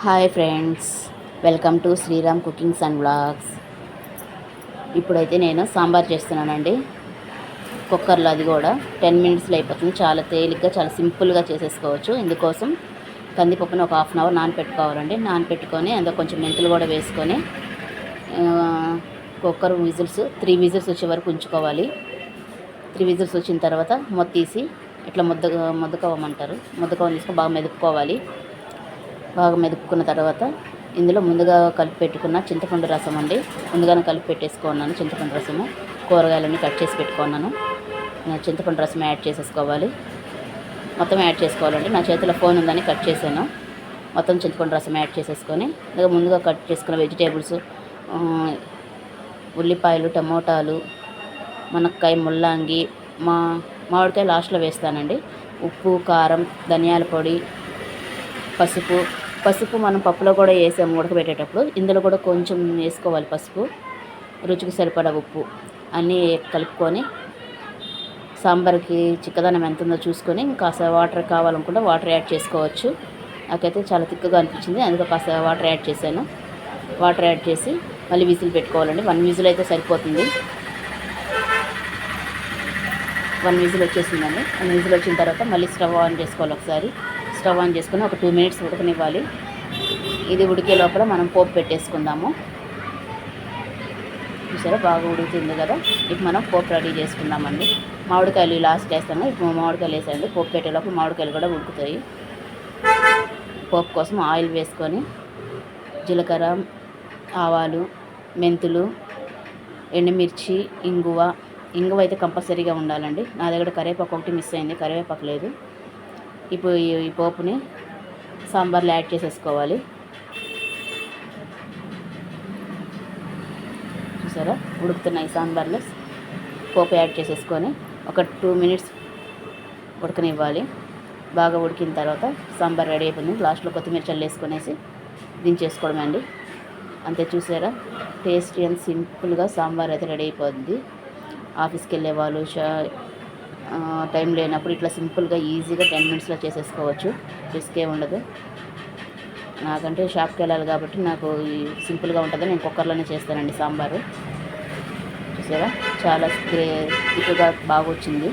Hi friends welcome to Sriram cookings and blogs ఇప్పుడైతే నేను సాంబార్ చేస్తున్నానండి. కుక్కర్లో అది కూడా టెన్ మినిట్స్లో అయిపోతుంది. చాలా తేలిగ్గా చాలా సింపుల్గా చేసేసుకోవచ్చు. ఇందుకోసం కందిపప్పును ఒక హాఫ్ అన్ అవర్ నానపెట్టుకోవాలండి. నానపెట్టుకొని అందులో కొంచెం మెంతులు కూడా వేసుకొని కుక్కర్ విజిల్స్ త్రీ విజిల్స్ వచ్చే వరకు ఉంచుకోవాలి. త్రీ విజిల్స్ వచ్చిన తర్వాత మొత్తీసి ఇట్లా ముద్ద ముద్దకవ్వమంటారు. ముద్దకోవ తీసుకొని బాగా మెదుపుకోవాలి. బాగా మెదుపుకున్న తర్వాత ఇందులో ముందుగా కలిపి పెట్టుకున్న చింతపండు రసం అండి. ముందుగానే కలిపి పెట్టేసుకున్నాను చింతపండు రసము. కూరగాయలన్నీ కట్ చేసి పెట్టుకున్నాను చింతపండు రసం యాడ్ చేసేసుకోవాలి. మొత్తం యాడ్ చేసుకోవాలండి. నా చేతిలో ఫోన్ ఉందని కట్ చేశాను. మొత్తం చింతపండు రసం యాడ్ చేసేసుకొని ఇంకా ముందుగా కట్ చేసుకున్న వెజిటేబుల్స్ ఉల్లిపాయలు టమోటాలు మునక్కాయ ముల్లంగి మా మామిడికాయ లాస్ట్లో వేస్తానండి. ఉప్పు కారం ధనియాల పొడి పసుపు పసుపు మనం పప్పులో కూడా వేసాము ఉడకబెట్టేటప్పుడు ఇందులో కూడా కొంచెం వేసుకోవాలి పసుపు రుచికి సరిపడా ఉప్పు అన్నీ కలుపుకొని సాంబార్కి చిక్కదనం ఎంత ఉందో చూసుకొని కాస్త వాటర్ కావాలనుకుంటే వాటర్ యాడ్ చేసుకోవచ్చు. నాకైతే చాలా తిక్కగా అనిపించింది అందుకే కాస్త వాటర్ యాడ్ చేశాను. వాటర్ యాడ్ చేసి మళ్ళీ విజిల్ పెట్టుకోవాలండి. వన్ విజిల్ అయితే సరిపోతుంది. వన్ విజిల్ వచ్చేసిందండి. వన్ విజిల్ వచ్చిన తర్వాత మళ్ళీ స్టవ్ ఆన్ చేసుకోవాలి ఒకసారి. స్టవ్ ఆన్ చేసుకుని ఒక టూ మినిట్స్ ఉడకనివ్వాలి. ఇది ఉడికే లోపల మనం పోపు పెట్టేసుకుందాము. చూసారా బాగా ఉడుకుతుంది కదా? ఇప్పుడు మనం పోపు రెడీ చేసుకుందామండి. మామిడికాయలు లాస్ట్ వేస్తాము ఇప్పుడు మామిడికాయలు వేసాయండి. పోపు పెట్టే లోపల మామిడికాయలు కూడా ఉడుకుతాయి. పోపు కోసం ఆయిల్ వేసుకొని జీలకర్ర ఆవాలు మెంతులు ఎండుమిర్చి ఇంగువ. ఇంగువ అయితే కంపల్సరీగా ఉండాలండి. నా దగ్గర కరివేపాకు ఒకటి మిస్ అయింది. కరివేపాకు లేదు. ఇప్పుడు ఈ పోపుని సాంబార్లో యాడ్ చేసేసుకోవాలి. చూసారా? ఉడుకుతున్నాయి సాంబార్లో. పోపు యాడ్ చేసేసుకొని ఒక టూ మినిట్స్ ఉడకనివ్వాలి. బాగా ఉడికిన తర్వాత సాంబార్ రెడీ అయిపోయింది. లాస్ట్లో కొత్తిమీర చల్లేసుకొనేసి దించేసుకోవడం అండి. అంతే చూసారా? టేస్టీ అండ్ సింపుల్గా సాంబార్ అయితే రెడీ అయిపోతుంది ఆఫీస్కి వెళ్ళే వాళ్ళు షా టైం లేనప్పుడు ఇట్లా సింపుల్గా ఈజీగా టెన్ మినిట్స్లో చేసేసుకోవచ్చు. రిస్కే ఉండదు. నాకంటే షాప్కి వెళ్ళాలి కాబట్టి నాకు ఈ సింపుల్గా ఉంటుంది నేను కుక్కర్లోనే చేస్తానండి సాంబారు. చూసారా? చాలా గ్రే బాగా వచ్చింది